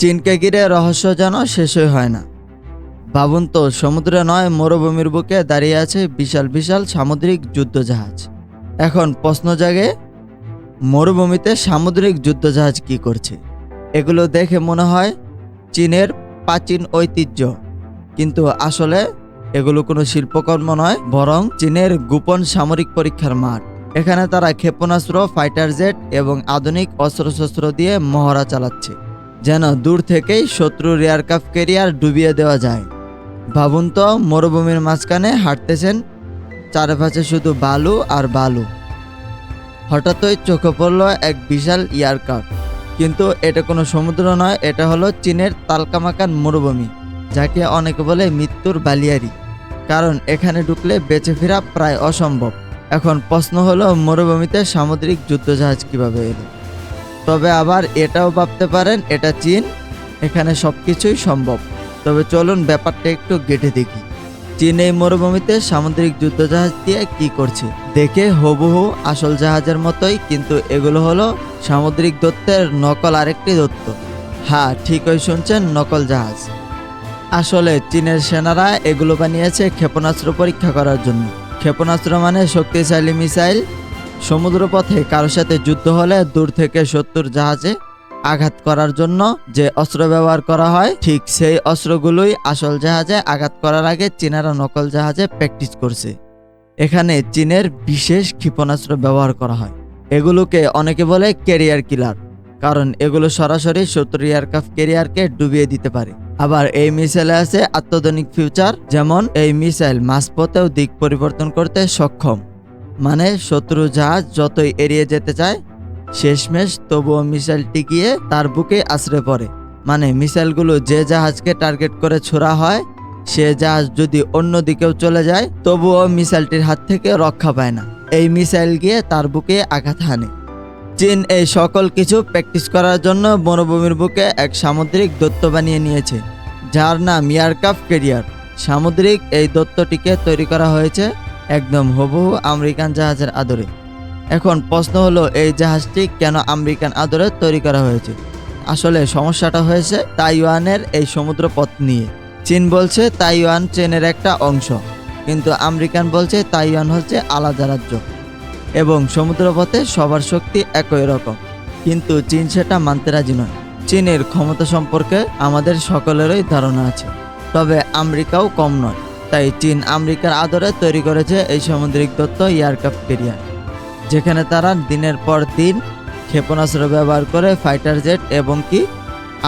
চীনকে ঘিরে রহস্য যেন শেষই হয় না। ভাবুন তো সমুদ্রে নয়, মরুভূমির বুকে দাঁড়িয়ে আছে বিশাল বিশাল সামুদ্রিক যুদ্ধজাহাজ। এখন প্রশ্ন জাগে, মরুভূমিতে সামুদ্রিক যুদ্ধজাহাজ কি করছে? এগুলো দেখে মনে হয় চীনের প্রাচীন ঐতিহ্য, কিন্তু আসলে এগুলো কোনো শিল্পকর্ম নয়, বরং চীনের গোপন সামরিক পরীক্ষার মাঠ। এখানে তারা ক্ষেপণাস্ত্র, ফাইটার জেট এবং আধুনিক অস্ত্রশস্ত্র দিয়ে মহড়া চালাচ্ছে। যেন দূর থেকেই শত্রুর এয়ারক্রাফট কেরিয়ার ডুবিয়ে দেওয়া যায়। ভাবুন তো, মরুভূমির মাঝখানে হাঁটতেছেন চারপাশে শুধু বালু আর বালু। হঠাৎই চোখে পড়ল এক বিশাল এয়ারক্রাফট কিন্তু এটা কোনো সমুদ্র নয়, এটা হলো চীনের তালকামাকান মরুভূমি, যাকে অনেকে বলে মৃত্যুর বালিয়ারি। কারণ এখানে ঢুকলে বেঁচে ফেরা প্রায় অসম্ভব। এখন প্রশ্ন হলো, মরুভূমিতে সামুদ্রিক যুদ্ধজাহাজ কীভাবে এলো? তবে আবার এটাও ভাবতে পারেন, এটা চীন, এখানে সব কিছুই সম্ভব। তবে চলুন ব্যাপারটা একটু গেটে দেখি। চীন এই মরুভূমিতে সামুদ্রিক যুদ্ধজাহাজ দিয়ে কি করছে? দেখে হবহু আসল জাহাজের মতোই, কিন্তু এগুলো হলো সামুদ্রিক দত্তের নকল আরেকটি দত্ত হ্যাঁ ঠিকই শুনছেন, নকল জাহাজ। আসলে চীনের সেনারা এগুলো বানিয়েছে ক্ষেপণাস্ত্র পরীক্ষা করার জন্য। ক্ষেপণাস্ত্র মানে শক্তিশালী মিসাইল সমুদ্রপথে কারোর সাথে যুদ্ধ হলে দূর থেকে শত্রুর জাহাজে আঘাত করার জন্য যে অস্ত্র ব্যবহার করা হয়, ঠিক সেই অস্ত্রগুলোই আসল জাহাজে আঘাত করার আগে চীনারা নকল জাহাজে প্র্যাকটিস করছে। এখানে চীনের বিশেষ ক্ষেপণাস্ত্র ব্যবহার করা হয়। এগুলোকে অনেকে বলে ক্যারিয়ার কিলার কারণ এগুলো সরাসরি শত্রু এয়ারক্রাফট ক্যারিয়ারকে ডুবিয়ে দিতে পারে। আবার এই মিসাইলে আছে আত্মধনিক ফিউচার যেমন এই মিসাইল মাঝপথেও দিক পরিবর্তন করতে সক্ষম। মানে শত্রু জাহাজ যতই এড়িয়ে যেতে চায়, শেষমেশ তবুও মিসাইলটি গিয়ে তার বুকে আশ্রে পড়ে। মানে মিসাইলগুলো যে জাহাজকে টার্গেট করে ছোড়া হয়, সে জাহাজ যদি অন্য দিকেও চলে যায়, তবুও মিসাইলটির হাত থেকে রক্ষা পায় না। এই মিসাইল গিয়ে তার বুকে আঘাত হানে। চীন এই সকল কিছু প্র্যাকটিস করার জন্য বনভূমির বুকে এক সামুদ্রিক দত্ত বানিয়ে নিয়েছে, যার নাম ইয়ারকাফ কেরিয়ার। সামুদ্রিক এই দত্তটিকে তৈরি করা হয়েছে একদম হুবহু আমেরিকান জাহাজের আদরে। এখন প্রশ্ন হলো, এই জাহাজটি কেন আমেরিকান আদরে তৈরি করা হয়েছে? আসলে সমস্যাটা হয়েছে তাইওয়ানের এই সমুদ্র পথ নিয়ে। চীন বলছে তাইওয়ান চীনের একটা অংশ, কিন্তু আমেরিকান বলছে তাইওয়ান হচ্ছে আলাদা রাজ্য। এবং সমুদ্রপথে সবার শক্তি একই রকম, কিন্তু চীন সেটা মানতে রাজি নয়। চীনের ক্ষমতা সম্পর্কে আমাদের সকলেরই ধারণা আছে, তবে আমেরিকাও কম নয়। তাই চীন আমেরিকার আদরে তৈরি করেছে এই সামুদ্রিক দত্ত এয়ারক্রাফট ক্যারিয়ার যেখানে তারা দিনের পর দিন ক্ষেপণাস্ত্র ব্যবহার করে ফাইটার জেট এবং কি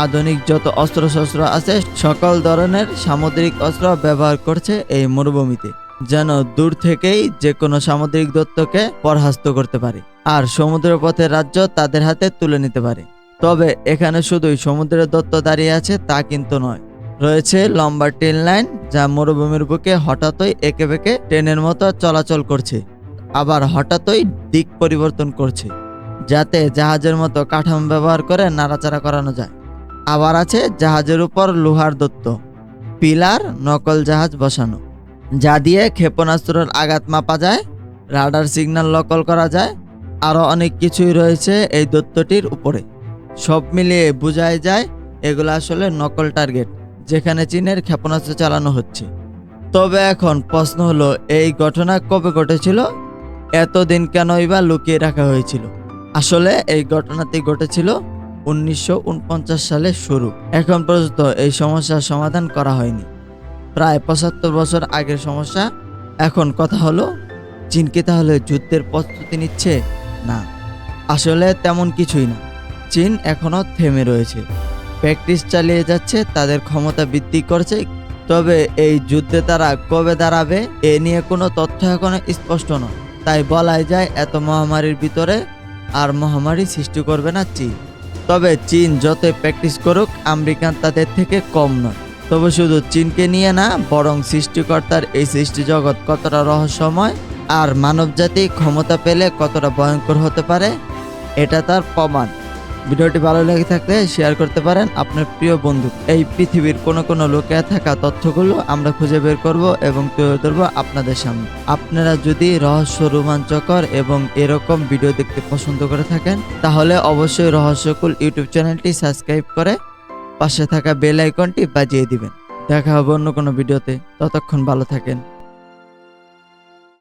আধুনিক যত অস্ত্রশস্ত্র আছে, সকল ধরনের সামুদ্রিক অস্ত্র ব্যবহার করছে এই মরুভূমিতে, যেন দূর থেকেই যে কোনো সামুদ্রিক দত্তকে পরহাস্ত করতে পারে আর সমুদ্র পথের রাজ্য তাদের হাতে তুলে নিতে পারে। তবে এখানে শুধুই সমুদ্রের দত্ত দাঁড়িয়ে আছে তা কিন্তু নয়। রয়েছে লম্বা ট্রেন লাইন, যা মরুভূমির বুকে হঠাৎই একে বেঁকে ট্রেনের মতো চলাচল করছে, আবার হঠাৎই দিক পরিবর্তন করছে, যাতে জাহাজের মতো কাঠামো ব্যবহার করে নাড়াচাড়া করানো যায়। আবার আছে জাহাজের উপর লোহার দত্ত পিলার, নকল জাহাজ বসানো, যা দিয়ে ক্ষেপণাস্ত্রের আঘাত মাপা যায়, রাডার সিগন্যাল নকল করা যায় আরও অনেক কিছুই রয়েছে এই দত্তটির উপরে। সব মিলিয়ে বোঝাই যায়, এগুলো আসলে নকল টার্গেট। যেখানে চীনের ক্ষেপণাস্ত্র চালানো হচ্ছে। তবে এখন প্রশ্ন হলো, এই ঘটনা কবে ঘটেছিল? এতদিন কেনই বা লুকিয়ে রাখা হয়েছিল? আসলে এই ঘটনাটি ঘটেছিল উনিশশো সালে শুরু। এখন পর্যন্ত এই সমস্যার সমাধান করা হয়নি। প্রায় পঁচাত্তর বছর আগের সমস্যা। এখন কথা হলো, চীন কি তাহলে যুদ্ধের প্রস্তুতি নিচ্ছে? না। আসলে তেমন কিছুই না। চীন এখনও থেমে রয়েছে। প্র্যাকটিস চালিয়ে যাচ্ছে, তাদের ক্ষমতা বৃদ্ধি করছে। তবে এই যুদ্ধে তারা কবে দাঁড়াবে, এ নিয়ে কোনো তথ্য এখনও স্পষ্ট নয়। তাই বলাই যায়, এত মহামারীর ভিতরে আর মহামারী সৃষ্টি করবে না চীন। তবে চীন যতই প্র্যাকটিস করুক, আমেরিকান তাদের থেকে কম নয়। তবে শুধু চীনকে নিয়ে না, বরং সৃষ্টিকর্তার এই সৃষ্টি জগৎ কতটা রহস্যময় আর মানবজাতি ক্ষমতা পেলে কতটা ভয়ঙ্কর হতে পারে, এটা তার প্রমাণ। ভিডিওটি ভালো লেগে থাকলে শেয়ার করতে পারেন আপনার প্রিয় বন্ধু। এই পৃথিবীর কোন কোন লোকে থাকা তথ্যগুলো আমরা খুঁজে বের করব এবং তুলে ধরবো আপনাদের সামনে। আপনারা যদি রহস্য রোমাঞ্চকর এবং এরকম ভিডিও দেখতে পছন্দ করে থাকেন, তাহলে অবশ্যই রহস্যকুল ইউটিউব চ্যানেলটি সাবস্ক্রাইব করে পাশে থাকা বেল আইকনটি বাজিয়ে দিবেন। দেখা হবে অন্য কোনো ভিডিওতে। ততক্ষণ ভালো থাকেন।